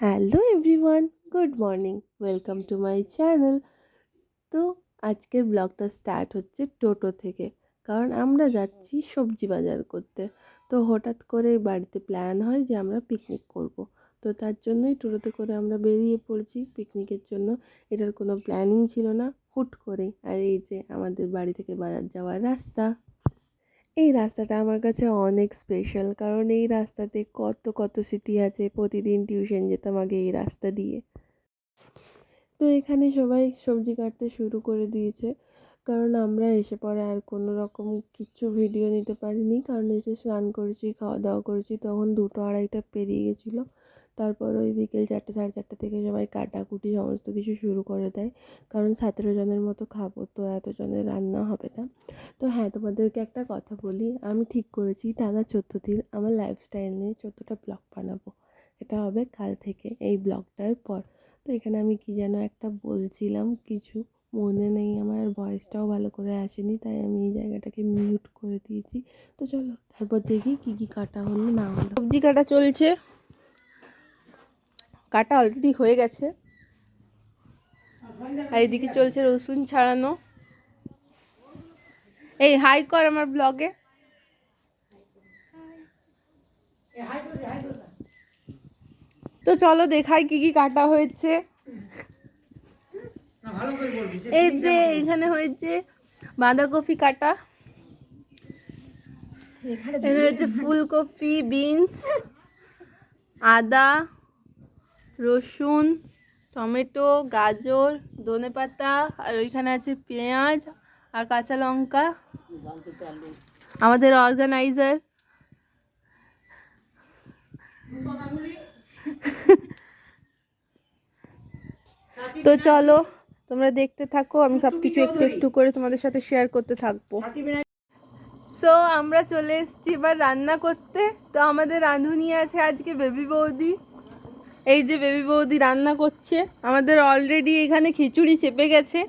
Hello everyone, good morning, welcome to my channel. তো আজকের ব্লগটা স্টার্ট হচ্ছে টোটো থেকে, কারণ আমরা যাচ্ছি সবজি বাজার করতে। তো হঠাৎ করে বাড়িতে প্ল্যান হয় যে আমরা পিকনিক করব। তো তার জন্যই টোটোতে করে আমরা বেরিয়ে পড়ছি। পিকনিকের জন্য এটার কোনো প্ল্যানিং ছিল না। হুট করে আর এই যে আমাদের বাড়ি থেকে বাজার যাওয়ার রাস্তা। এই রাস্তাটা আমার কাছে অনেক স্পেশাল কারণ এই রাস্তাতে কত কত স্মৃতি আছে। প্রতিদিন টিউশন যেতাম আগে এই রাস্তা দিয়ে। তো এখানে সবাই সবজি কাটতে শুরু করে দিয়েছে। কারণ আমরা এসে পরে আর কোনো রকম কিচ্ছু ভিডিও নিতে পারিনি। কারণ এসে স্নান করেছি খাওয়া দাওয়া করেছি, তখন দুটো আড়াইটা পেরিয়ে গেছিল। তারপর ওই বিকেল চারটে, সাড়ে চারটে থেকে সবাই কাটাকুটি সমস্ত কিছু শুরু করে দেয়। কারণ সতেরো জনের মতো খাব, তো এত জনের রান্না হবে না। তো হ্যাঁ তোমাদেরকে একটা কথা বলি। আমি ঠিক করেছি, টানা চোদ্দ দিন আমার লাইফস্টাইল নিয়ে চোদ্দোটা ব্লগ বানাবো। এটা হবে কাল থেকে এই ব্লগটার পর। তো এখানে আমি কি যেন একটা বলছিলাম, কিছু মনে নেই আমার ভয়েসটাও ভালো করে আসেনি, তাই আমি এই জায়গাটাকে মিউট করে দিয়েছি। তো চলো, তারপর দেখি কি কি কাটা হলো, না হলো। সবজি কাটা চলছে। কাটা অলরেডি হয়ে গেছে। আর এদিকে চলছে রসুন ছাড়ানো। এই হাই কর আমার ব্লগে তো চলো দেখাই কি কি কাটা হয়েছে। এই যে এখানে হয়েছে বাঁধাকপি কাটা। এখানে হয়েছে ফুলকপি, বিনস, আদা রসুন, টমেটো, গাজর, ধনেপাতা, আর ওইখানে আছে পেঁয়াজ আর কাঁচা লঙ্কা। আমাদের অর্গানাইজার। তো চলো, তোমরা দেখতে থাকো, আমি সব কিছু একটু একটু করে তোমাদের সাথে শেয়ার করতে থাকব। সো আমরা চলে এসেছি এবার রান্না করতে। তো আমাদের রাঁধুনি আছে আজকে বেবি বৌদি। এই যে বেবি বৌদি রান্না করছে, আমাদের অলরেডি এখানে খিচুড়ি চেপে গেছে।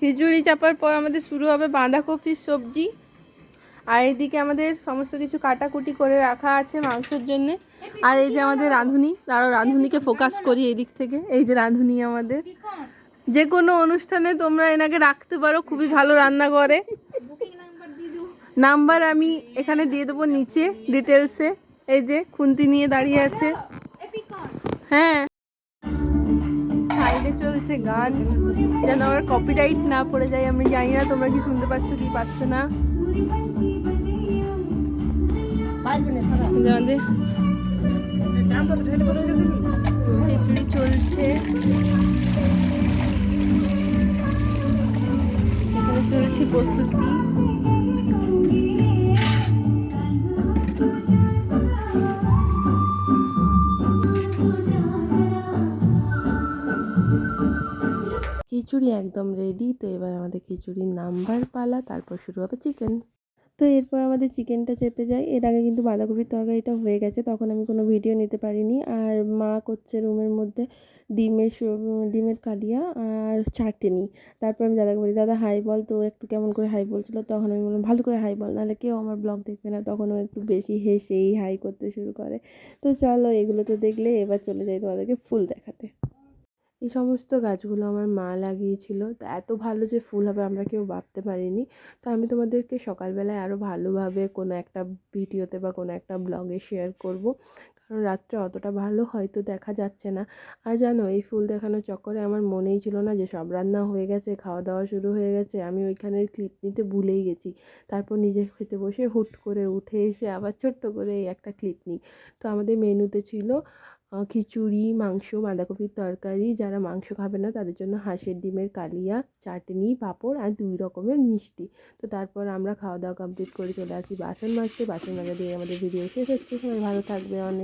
খিচুড়ি চাপার পর আমাদের শুরু হবে বাঁধাকপির সবজি। আর এদিকে আমাদের সমস্ত কিছু কাটাকুটি করে রাখা আছে মাংসের জন্যে। আর এই যে আমাদের রাঁধুনি আরও রাঁধুনিকে ফোকাস করি এই দিক থেকে। এই যে রাঁধুনি আমাদের। যে কোনো অনুষ্ঠানে তোমরা এনাকে রাখতে পারো, খুবই ভালো রান্না করে। নাম্বার আমি এখানে দিয়ে দেবো নিচে ডিটেলসে এই যে খুন্তি নিয়ে দাঁড়িয়ে আছে। হ্যাঁ। সাইডে চলছে গান। যেন আমার কপিরাইট না পড়ে যায় আমি জানি না তোমরা কি শুনতে পাচ্ছ কি পাচ্ছ না। খিচুড়ি চলছে। চলছে প্রস্তুতি। খিচুড়ি একদম রেডি তো এবার আমাদের খিচুড়ির নাম্বার পালা, তারপর শুরু হবে চিকেন তো এরপর আমাদের চিকেনটা চেপে যায়। এর আগে কিন্তু বাঁধাকপির তরকারিটা হয়ে গেছে, তখন আমি কোনো ভিডিও নিতে পারিনি। আর মা করছে রুমের মধ্যে ডিমের ডিমের কালিয়া আর চাটনি। তারপর আমি দাদাকে বলি, দাদা হাই বল, তো একটু কেমন করে হাই বলছিল? তখন আমি বললাম, ভালো করে হাই বল, নাহলে কেউ আমার ব্লগ দেখবে না। তখন ও একটু বেশি হেসেই হাই করতে শুরু করে। তো চলো এগুলো তো দেখলে এবার চলে যাই তোমাদেরকে ফুল দেখাতে। এই সমস্ত গাছগুলো আমার মা লাগিয়েছিল। তো এত ভালো যে ফুল হবে আমরা কেউ ভাবতে পারিনি। তো আমি তোমাদেরকে সকালবেলায় আরও ভালোভাবে কোনো একটা ভিডিওতে বা কোনো একটা ব্লগে শেয়ার করব। কারণ রাত্রে অতটা ভালো হয়তো দেখা যাচ্ছে না। আর জানো, এই ফুল দেখানোর চক্করে আমার মনেই ছিল না যে সব রান্না হয়ে গেছে খাওয়া দাওয়া শুরু হয়ে গেছে। আমি ওইখানের ক্লিপ নিতে ভুলেই গেছি। তারপর নিজে খেতে বসে হুট করে উঠে এসে আবার ছোট্ট করে এই একটা ক্লিপ নিই। তো আমাদের মেনুতে ছিল খিচুড়ি, মাংস, বাঁধাকপির তরকারি, যারা মাংস খাবে না, তাদের জন্য হাঁসের ডিমের কালিয়া, চাটনি, পাঁপড় আর দুই রকমের মিষ্টি। তো তারপর আমরা খাওয়া দাওয়া কমপ্লিট করে চলে আসি বাসন মাজতে। বাসন মাজা দিয়ে আমাদের ভিডিও শেষ হচ্ছে। সবাই ভালো থাকবে অনেক